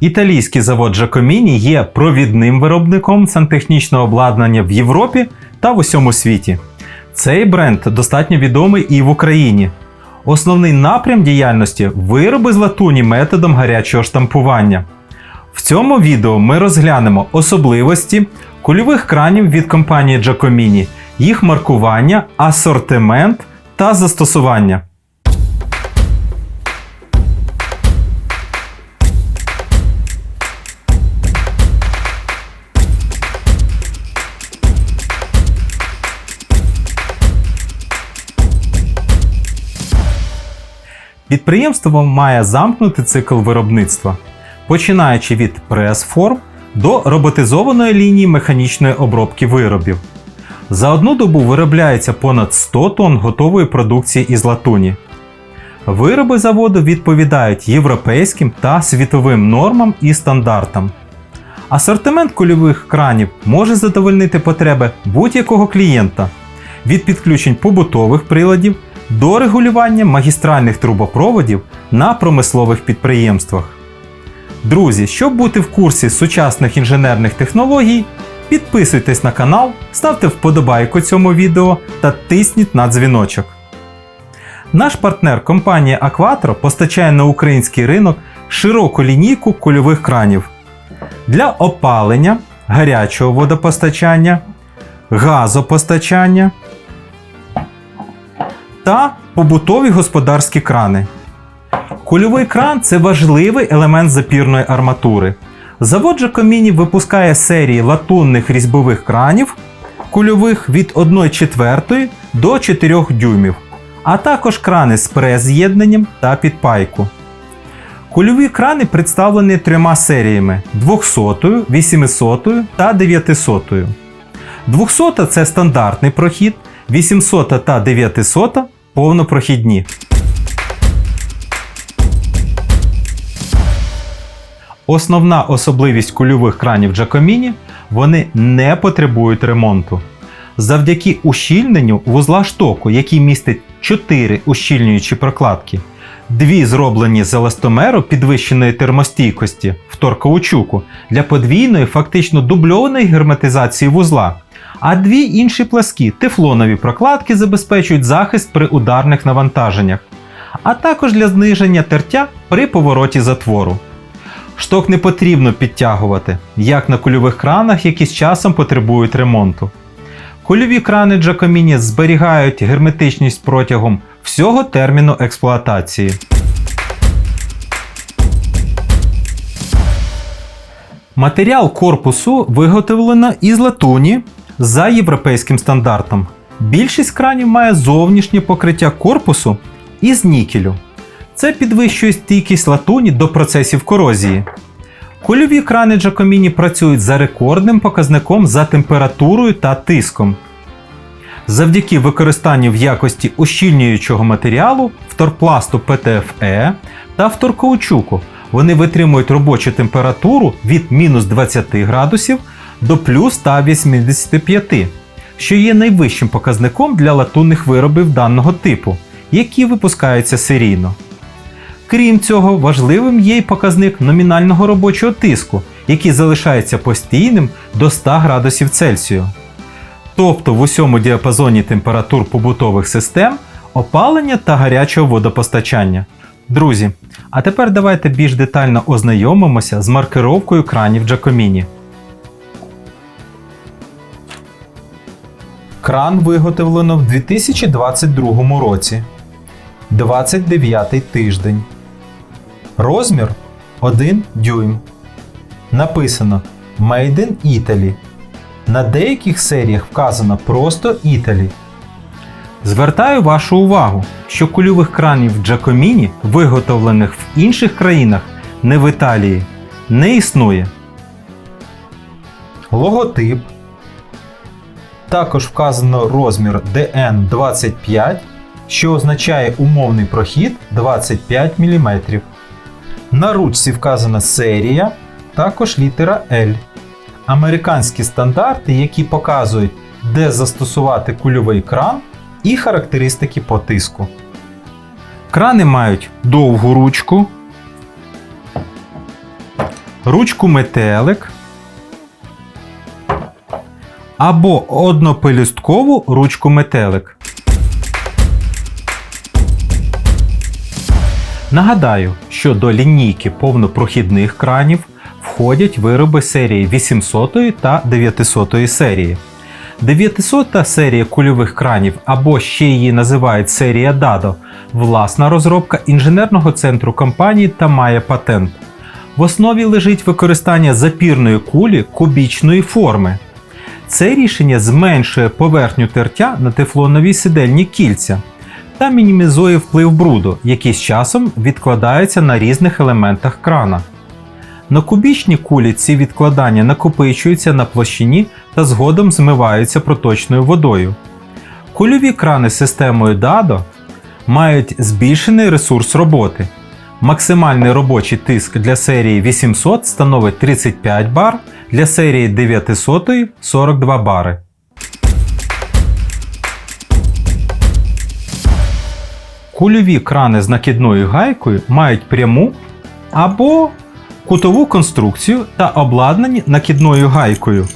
Італійський завод Giacomini є провідним виробником сантехнічного обладнання в Європі та в усьому світі. Цей бренд достатньо відомий і в Україні. Основний напрям діяльності вироби з латуні методом гарячого штампування. В цьому відео ми розглянемо особливості кульових кранів від компанії Giacomini, їх маркування, асортимент та застосування. Підприємство має замкнутий цикл виробництва, починаючи від прес-форм до роботизованої лінії механічної обробки виробів. За одну добу виробляється понад 100 тонн готової продукції із латуні. Вироби заводу відповідають європейським та світовим нормам і стандартам. Асортимент кульових кранів може задовольнити потреби будь-якого клієнта від підключень побутових приладів до регулювання магістральних трубопроводів на промислових підприємствах. Друзі, щоб бути в курсі сучасних інженерних технологій, підписуйтесь на канал, ставте вподобайку цьому відео та тисніть на дзвіночок. Наш партнер компанія Aquatro постачає на український ринок широку лінійку кульових кранів для опалення, гарячого водопостачання, газопостачання та побутові господарські крани. Кульовий кран це важливий елемент запірної арматури. Завод Giacomini випускає серії латунних різьбових кранів кульових від 1,4 до 4 дюймів, а також крани з прес-з'єднанням та підпайку. Кульові крани представлені трьома серіями 200, 800 та 900. 200 це стандартний прохід, 800 та 900 повнопрохідні. Основна особливість кульових кранів Джакоміні – вони не потребують ремонту. Завдяки ущільненню вузла штоку, який містить 4 ущільнюючі прокладки, дві зроблені з еластомеру підвищеної термостійкості вторкаучуку для подвійної, фактично дубльованої герметизації вузла, а дві інші пласкі тефлонові прокладки забезпечують захист при ударних навантаженнях, а також для зниження тертя при повороті затвору. Шток не потрібно підтягувати, як на кульових кранах, які з часом потребують ремонту. Кульові крани Giacomini зберігають герметичність протягом всього терміну експлуатації. Матеріал корпусу виготовлено із латуні за європейським стандартом. Більшість кранів має зовнішнє покриття корпусу із нікелю. Це підвищує стійкість латуні до процесів корозії. Кульові крани Giacomini працюють за рекордним показником за температурою та тиском. Завдяки використанню в якості ущільнюючого матеріалу вторпласту ПТФЕ та вторкаучуку вони витримують робочу температуру від мінус 20 градусів до плюс 185, що є найвищим показником для латунних виробів даного типу, які випускаються серійно. Крім цього, важливим є й показник номінального робочого тиску, який залишається постійним до 100 градусів Цельсію. Тобто в усьому діапазоні температур побутових систем, опалення та гарячого водопостачання. Друзі, а тепер давайте більш детально ознайомимося з маркировкою кранів Giacomini. Кран виготовлено в 2022 році. 29 тиждень. Розмір 1 дюйм. Написано Made in Italy. На деяких серіях вказано просто Italy. Звертаю вашу увагу, що кульових кранів Giacomini, виготовлених в інших країнах, не в Італії, не існує. Логотип. Також вказано розмір DN25, що означає умовний прохід 25 мм. На ручці вказана серія, також літера L. Американські стандарти, які показують, де застосувати кульовий кран і характеристики по тиску. Крани мають довгу ручку, ручку метелик або однопелюсткову ручку метелик. Нагадаю, що до лінійки повнопрохідних кранів входять вироби серії 800 та 900 серії. 900 серія кульових кранів або ще її називають серія DADO – власна розробка інженерного центру компанії та має патент. В основі лежить використання запірної кулі кубічної форми. Це рішення зменшує поверхню тертя на тефлонові сидельні кільця та мінімізує вплив бруду, який з часом відкладається на різних елементах крана. На кубічній кулі ці відкладання накопичуються на площині та згодом змиваються проточною водою. Кульові крани системою DADO мають збільшений ресурс роботи. Максимальний робочий тиск для серії 800 становить 35 бар, для серії 900 42 бари. Кульові крани з накидною гайкою мають пряму або кутову конструкцію та обладнані накидною гайкою.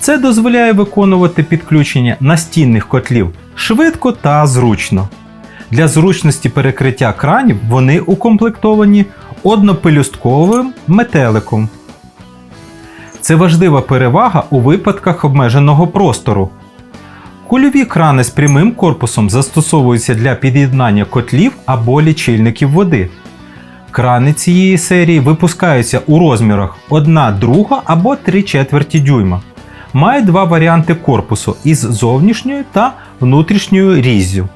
Це дозволяє виконувати підключення настінних котлів швидко та зручно. Для зручності перекриття кранів вони укомплектовані однопелюстковим метеликом. Це важлива перевага у випадках обмеженого простору. Кульові крани з прямим корпусом застосовуються для під'єднання котлів або лічильників води. Крани цієї серії випускаються у розмірах 1 друга або 3 четверті дюйма. Має два варіанти корпусу із зовнішньою та внутрішньою різзю.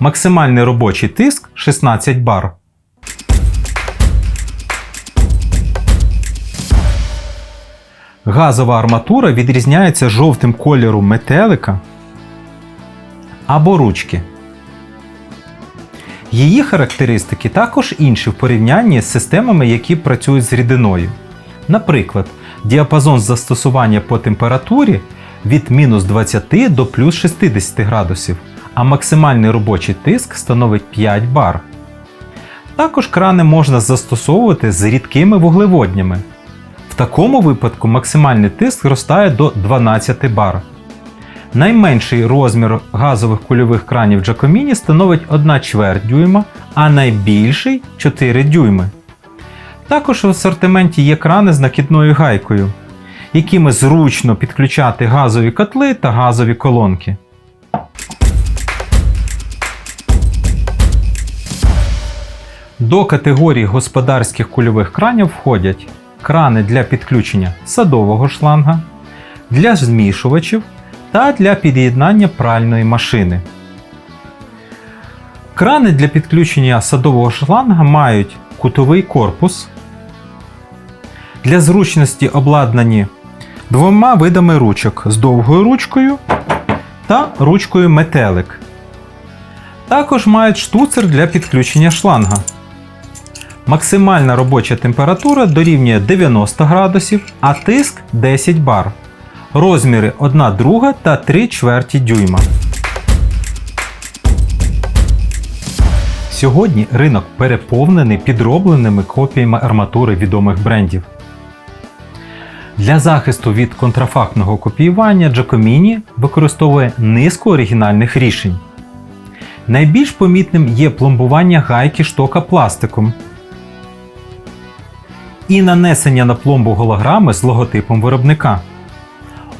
Максимальний робочий тиск 16 бар. Газова арматура відрізняється жовтим кольором метелика або ручки. Її характеристики також інші в порівнянні з системами, які працюють з рідиною. Наприклад, діапазон застосування по температурі від мінус 20 до плюс 60 градусів, а максимальний робочий тиск становить 5 бар. Також крани можна застосовувати з рідкими вуглеводнями. В такому випадку максимальний тиск зростає до 12 бар. Найменший розмір газових кульових кранів Giacomini становить 1 чверть дюйма, а найбільший 4 дюйми. Також в асортименті є крани з накидною гайкою, якими зручно підключати газові котли та газові колонки. До категорії господарських кульових кранів входять крани для підключення садового шланга, для змішувачів та для під'єднання пральної машини. Крани для підключення садового шланга мають кутовий корпус. Для зручності обладнані двома видами ручок з довгою ручкою та ручкою метелик. Також мають штуцер для підключення шланга. Максимальна робоча температура дорівнює 90 градусів, а тиск 10 бар. Розміри 1 друга та 3 чверті дюйма. Сьогодні ринок переповнений підробленими копіями арматури відомих брендів. Для захисту від контрафактного копіювання Giacomini використовує низку оригінальних рішень. Найбільш помітним є пломбування гайки штока пластиком і нанесення на пломбу голограми з логотипом виробника.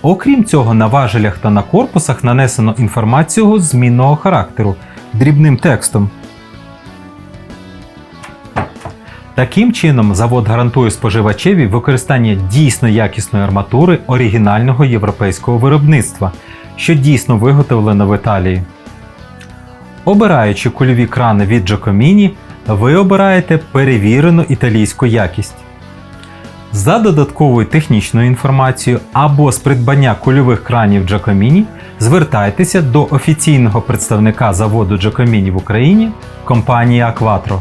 Окрім цього, на важелях та на корпусах нанесено інформацію змінного характеру дрібним текстом. Таким чином, завод гарантує споживачеві використання дійсно якісної арматури оригінального європейського виробництва, що дійсно виготовлено в Італії. Обираючи кульові крани від Giacomini, ви обираєте перевірену італійську якість. За додатковою технічною інформацією або з придбання кульових кранів Джакоміні звертайтеся до офіційного представника заводу Джакоміні в Україні компанії Aquatro.